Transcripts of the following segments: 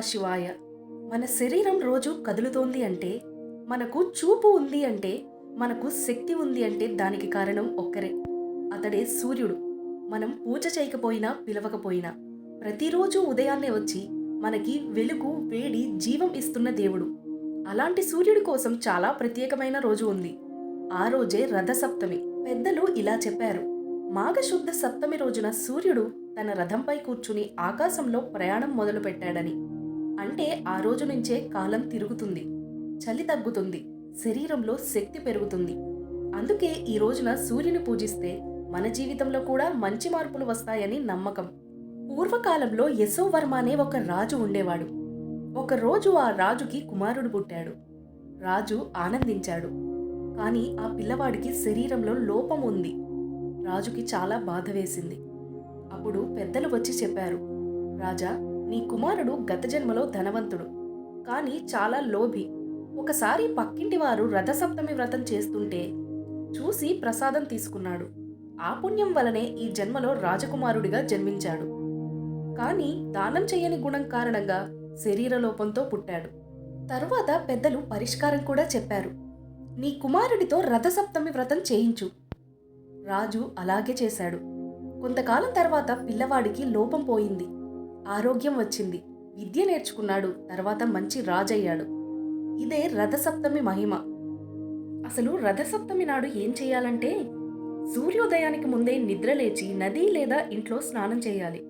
శివాయ మన శరీరం రోజు కదులుతోంది అంటే మనకు చూపు ఉంది అంటే మనకు శక్తి ఉంది అంటే దానికి కారణం ఒక్కరే. అతడే సూర్యుడు. మనం పూజ చేయకపోయినా పిలవకపోయినా ప్రతిరోజు ఉదయాన్నే వచ్చి మనకి వెలుగు వేడి జీవం ఇస్తున్న దేవుడు. అలాంటి సూర్యుడి కోసం చాలా ప్రత్యేకమైన రోజు ఉంది. ఆ రోజే రథసప్తమి. పెద్దలు ఇలా చెప్పారు. మాఘశుద్ధ సప్తమి రోజున సూర్యుడు తన రథంపై కూర్చుని ఆకాశంలో ప్రయాణం మొదలుపెట్టాడని. అంటే ఆ రోజు నుంచే కాలం తిరుగుతుంది. చలి తగ్గుతుంది. శరీరంలో శక్తి పెరుగుతుంది. అందుకే ఈ రోజున సూర్యుని పూజిస్తే మన జీవితంలో కూడా మంచి మార్పులు వస్తాయని నమ్మకం. పూర్వకాలంలో యశోవర్మ అనే ఒక రాజు ఉండేవాడు. ఒకరోజు ఆ రాజుకి కుమారుడు పుట్టాడు. రాజు ఆనందించాడు. కానీ ఆ పిల్లవాడికి శరీరంలో లోపం ఉంది. రాజుకి చాలా బాధ వేసింది. అప్పుడు పెద్దలు వచ్చి చెప్పారు రాజా నీ కుమారుడు గత జన్మలో ధనవంతుడు. కానీ చాలా లోభి. ఒకసారి పక్కింటి వారు రథసప్తమి వ్రతం చేస్తుంటే చూసి ప్రసాదం తీసుకున్నాడు. ఆ పుణ్యం వలనే ఈ జన్మలో రాజకుమారుడిగా జన్మించాడు. కానీ దానం చేయని గుణం కారణంగా శరీర లోపంతో పుట్టాడు. తరువాత పెద్దలు పరిష్కారం కూడా చెప్పారు. నీ కుమారుడితో రథసప్తమి వ్రతం చేయించు. రాజు అలాగే చేశాడు. కొంతకాలం తర్వాత పిల్లవాడికి లోపం పోయింది. ఆరోగ్యం వచ్చింది. విద్య నేర్చుకున్నాడు తర్వాత మంచి రాజయ్యాడు. ఇదే రథసప్తమి మహిమ. అసలు రథసప్తమి నాడు ఏం చేయాలంటే సూర్యోదయానికి ముందే నిద్రలేచి నది లేదా ఇంట్లో స్నానం చేయాలి.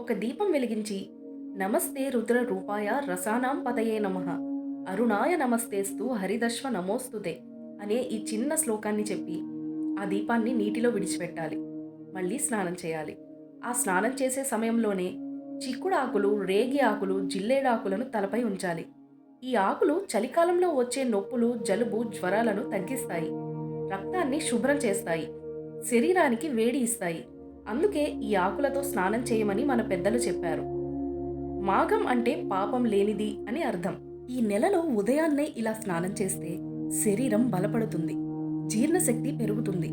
ఒక దీపం వెలిగించి నమస్తే రుద్ర రూపాయ రసానాం పదయే నమః అరుణాయ నమస్తేస్తు హరిదశ్వ నమోస్తుతే అనే ఈ చిన్న శ్లోకాన్ని చెప్పి ఆ దీపాన్ని నీటిలో విడిచిపెట్టాలి. మళ్ళీ స్నానం చేయాలి. ఆ స్నానం చేసే సమయంలోనే చిక్కుడు ఆకులు రేగి ఆకులు జిల్లేడాకులను తలపై ఉంచాలి. ఈ ఆకులు చలికాలంలో వచ్చే నొప్పులు జలుబు జ్వరాలను తగ్గిస్తాయి. రక్తాన్ని శుభ్రం చేస్తాయి. శరీరానికి వేడి ఇస్తాయి. అందుకే ఈ ఆకులతో స్నానం చేయమని మన పెద్దలు చెప్పారు. మాఘం అంటే పాపం లేనిది అని అర్థం. ఈ నెలలో ఉదయాన్నే ఇలా స్నానం చేస్తే శరీరం బలపడుతుంది. జీర్ణశక్తి పెరుగుతుంది.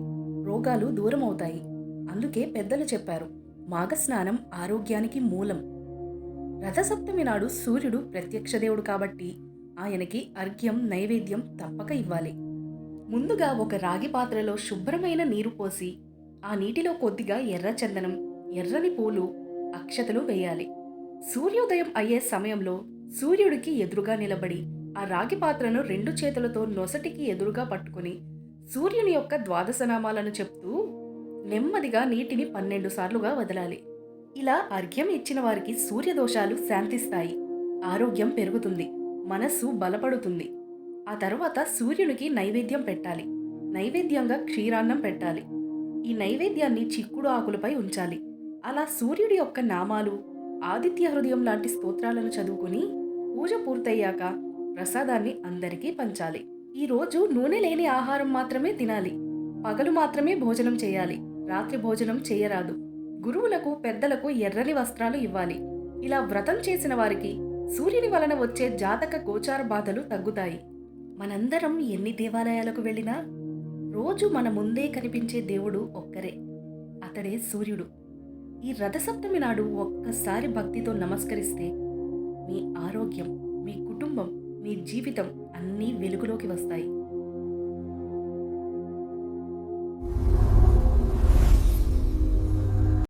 రోగాలు దూరం అవుతాయి అందుకే పెద్దలు చెప్పారు. మాఘస్నానం ఆరోగ్యానికి మూలం. రథసప్తమి నాడు సూర్యుడు ప్రత్యక్ష దేవుడు కాబట్టి ఆయనకి అర్ఘ్యం నైవేద్యం తప్పక ఇవ్వాలి. ముందుగా ఒక రాగి పాత్రలో శుభ్రమైన నీరు పోసి ఆ నీటిలో కొద్దిగా ఎర్ర చందనం ఎర్రని పూలు అక్షతలు వేయాలి. సూర్యోదయం అయ్యే సమయంలో సూర్యుడికి ఎదురుగా నిలబడి ఆ రాగి పాత్రను రెండు చేతులతో నొసటికి ఎదురుగా పట్టుకుని సూర్యుని యొక్క ద్వాదశనామాలను చెప్తూ నెమ్మదిగా నీటిని పన్నెండు సార్లుగా వదలాలి. ఇలా అర్ఘ్యం ఇచ్చిన వారికి సూర్యదోషాలు శాంతిస్తాయి. ఆరోగ్యం పెరుగుతుంది. మనస్సు బలపడుతుంది. ఆ తర్వాత సూర్యునికి నైవేద్యం పెట్టాలి. నైవేద్యంగా క్షీరాన్నం పెట్టాలి. ఈ నైవేద్యాన్ని చిక్కుడు ఆకులపై ఉంచాలి. అలా సూర్యుడి యొక్క నామాలు ఆదిత్య హృదయం లాంటి స్తోత్రాలను చదువుకుని పూజ పూర్తయ్యాక ప్రసాదాన్ని అందరికీ పంచాలి. ఈ రోజు నూనె లేని ఆహారం మాత్రమే తినాలి. పగలు మాత్రమే భోజనం చేయాలి. రాత్రి భోజనం చేయరాదు. గురువులకు పెద్దలకు ఎర్రని వస్త్రాలు ఇవ్వాలి. ఇలా వ్రతం చేసిన వారికి సూర్యుని వలన వచ్చే జాతక గోచార బాధలు తగ్గుతాయి. మనందరం ఎన్ని దేవాలయాలకు వెళ్ళినా రోజు మన ముందే కనిపించే దేవుడు ఒక్కరే. అతడే సూర్యుడు. ఈ రథసప్తమి నాడు ఒక్కసారి భక్తితో నమస్కరిస్తే మీ ఆరోగ్యం మీ కుటుంబం మీ జీవితం అన్నీ వెలుగులోకి వస్తాయి.